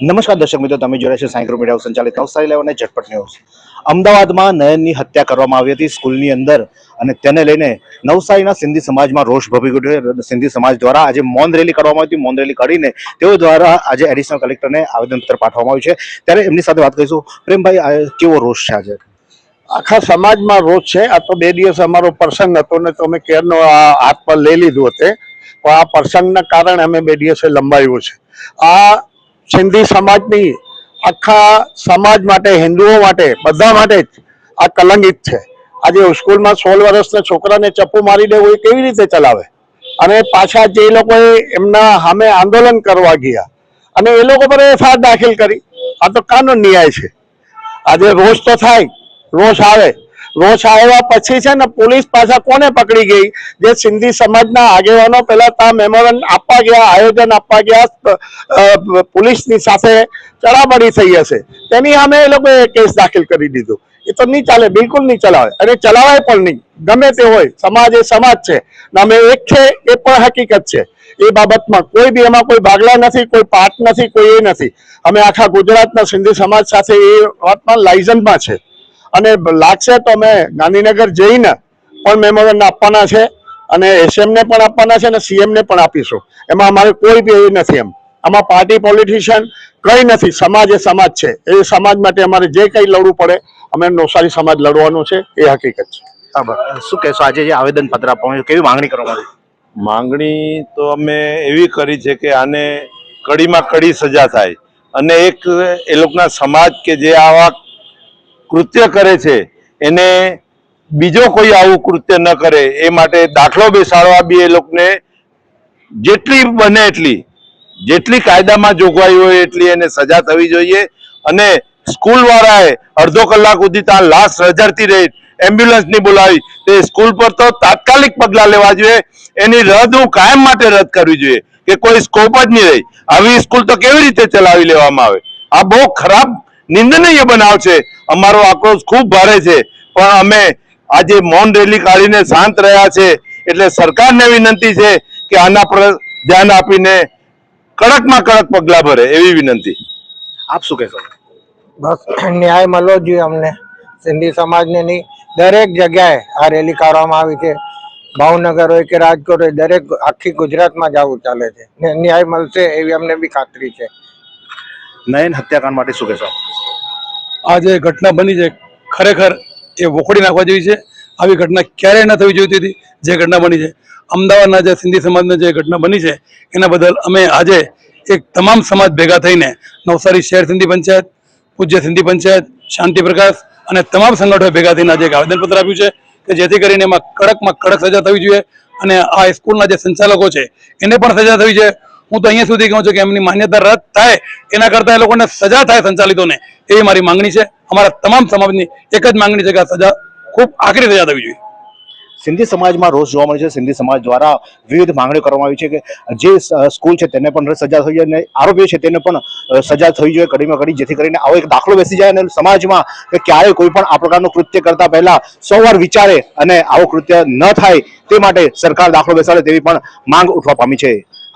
નમસ્કાર દર્શક મિત્રો, તમે જોડે છે સાયક્રો મીડિયા સંચાલિત નવસારી અને ઝટપટ ન્યૂઝ. અમદાવાદમાં નયનની હત્યા કરવામાં આવી હતી સ્કૂલની અંદર અને તેને લઈને નવસારીના સિંધી સમાજમાં રોષ ભભી ગયો સિંધી સમાજ દ્વારા આજે મૌન રેલી કરવામાં આવી હતી. મૌન રેલી કરીને તેઓ દ્વારા આજે એડિશનલ કલેક્ટરને આવેદનપત્ર પાઠવવામાં આવ્યું છે. ત્યારે એમની સાથે વાત કરીશું. પ્રેમભાઈ કેવો રોષ છે આજે? આખા સમાજમાં રોષ છે. આ તો બે દિવસ અમારો પ્રસંગ હતો ને તો અમે કેરનો હાથ પર લઈ લીધું હતું. પણ આ પ્રસંગના કારણે અમે બે દિવસે લંબાવ્યું છે. આ સિંધી સમાજની આખા સમાજ માટે, હિન્દુઓ માટે, બધા માટે જ આ કલંકિત છે. આજે સ્કૂલમાં સોળ વર્ષના છોકરાને ચપ્પુ મારી દેવું એ કેવી રીતે ચલાવે? અને પાછા જે લોકોએ એમના સામે આંદોલન કરવા ગયા, અને એ લોકો પર એફઆઈઆર દાખલ કરી. આ તો કાનૂન ન્યાય છે. આજે રોષ તો થાય રોષ આવે રોષ આવ્યા પછી છે ને પોલીસ પાછા કોને પકડી ગઈ? જે સિંધી સમાજના આગેવાનો પેલા ત્યાં મેમોરન્ડ આપવા ગયા, આયોજન આપવા ગયા પોલીસની સાથે ચડામડી થઈ હશે. તેની સામે એ લોકોએ કેસ દાખલ કરી દીધો. એ તો નહીં ચાલે, બિલકુલ નહીં ચલાવે અને ચલાવાય પણ નહીં. ગમે તે હોય, સમાજ એ સમાજ છે. ને અમે એક છે, એ પણ હકીકત છે. એ બાબતમાં કોઈ બી એમાં કોઈ ભાગલા નથી, કોઈ પાઠ નથી, કોઈ એ નથી. અમે આખા ગુજરાતના સિંધી સમાજ સાથે એ વાતમાં લાઇઝનમાં છે. અને લાગશે તો અમે ગાંધીનગર જઈને પણ મેમોરન્ડ આપવાના છે અને એસએમ ને પણ આપવાના છે અને સીએમ ને પણ આપીશું. એમાં અમારે કોઈ બી એ નથી એમ. આમાં પાર્ટી પોલિટિશિયન કઈ નથી. સમાજ એ સમાજ છે. એ સમાજ માટે અમારે જે કંઈ લડવું પડે અમે નવસારી સમાજ લડવાનું છે. એ હકીકત છે. બરાબર શું કહેશો? આજે જે આવેદનપત્ર આપવામાં આવ્યું કેવી માંગણી કરવામાં માંગણી તો અમે એવી કરી છે કે આને કડીમાં કડી સજા થાય. અને એક એ લોકોના સમાજ કે જે આવા કૃત્ય કરે છે, એને બીજો કોઈ આવું કૃત્ય ન કરે, એ માટે દાખલો બેસાડવા બી એ લોકોને જેટલી બને એટલી, જેટલી કાયદામાં જોગવાઈ હોય એટલી એને સજા થવી જોઈએ અને સ્કૂલ વાળાએ અડધો કલાક સુધી ત્યાં લાશ રજડતી રહી એમ્બ્યુલન્સની બોલાવી, તે સ્કૂલ પર તો તાત્કાલિક પગલા લેવા જોઈએ, એની રદ હું કાયમ માટે રદ કરવી જોઈએ કે કોઈ સ્કોપ જ નહીં રહી. આવી સ્કૂલ તો કેવી રીતે ચલાવી લેવામાં આવે? આ બહુ ખરાબ નિંદનીય બનાવ છે. અમારો આક્રોશ ખૂબ ભારે છે. પણ અમે આજે મૌન રેલી કાઢીને શાંત રહ્યા છે. એટલે સરકારને વિનંતી છે કે આના પર ધ્યાન આપીને કડકમાં કડક પગલાં ભરે એવી વિનંતી. આપ શું કહેશો? બસ ન્યાય મળવો જોઈએ અમને. સિંધી સમાજને નહીં દરેક જગ્યાએ આ રેલી કાઢવામાં આવી છે. ભાવનગર હોય કે રાજકોટ હોય દરેક આખી ગુજરાતમાં જ આવું ચાલે છે. ન્યાય મળશે એવી અમને બી ખાતરી છે. નયન હત્યાકાંડ માટે શું કહેશો? આ જે ઘટના બની છે, ખરેખર એ વખોડી નાખવા જેવી છે. આવી ઘટના ક્યારેય ન થવી જોઈતી હતી જે ઘટના બની છે. અમદાવાદના જે સિંધી સમાજની જે ઘટના બની છે, એના બદલ અમે આજે એક તમામ સમાજ ભેગા થઈને નવસારી શહેર સિંધી પંચાયત, પૂજ્ય સિંધી પંચાયત, શાંતિ પ્રકાશ અને તમામ સંગઠનો ભેગા થઈને આજે એક આવેદનપત્ર આપ્યું છે કે જેથી કરીને એમાં કડકમાં કડક સજા થવી જોઈએ અને આ સ્કૂલના જે સંચાલકો છે, એને પણ સજા થવી છે. હું તો અહીંયા સુધી કહું છું કે એમની માન્યતા રદ થાય, એના કરતાં એ લોકોને સજા થાય સંચાલિતોને, એ મારી માંગણી છે. અમારા તમામ સમાજની એક જ માંગણી છે કે આ સજા ખૂબ આકરી સજા થવી જોઈએ. સિંધી સમાજમાં રોષ જોવા મળે છે. સિંધી સમાજ દ્વારા વિવિધ માંગણીઓ કરવામાં આવી છે કે જે સ્કૂલ છે તેને પણ સજા થઈ જાય અને આરોપીઓ છે તેને પણ સજા થઈ જોઈએ કડીમાં કડી, જેથી કરીને આવો એક દાખલો બેસી જાય અને સમાજમાં કે ક્યારેય કોઈ પણ આ પ્રકારનું કૃત્ય કરતા પહેલા સો વિચારે અને આવું કૃત્ય ન થાય તે માટે સરકાર દાખલો બેસાડે તેવી પણ માંગ ઉઠવા પામી છે.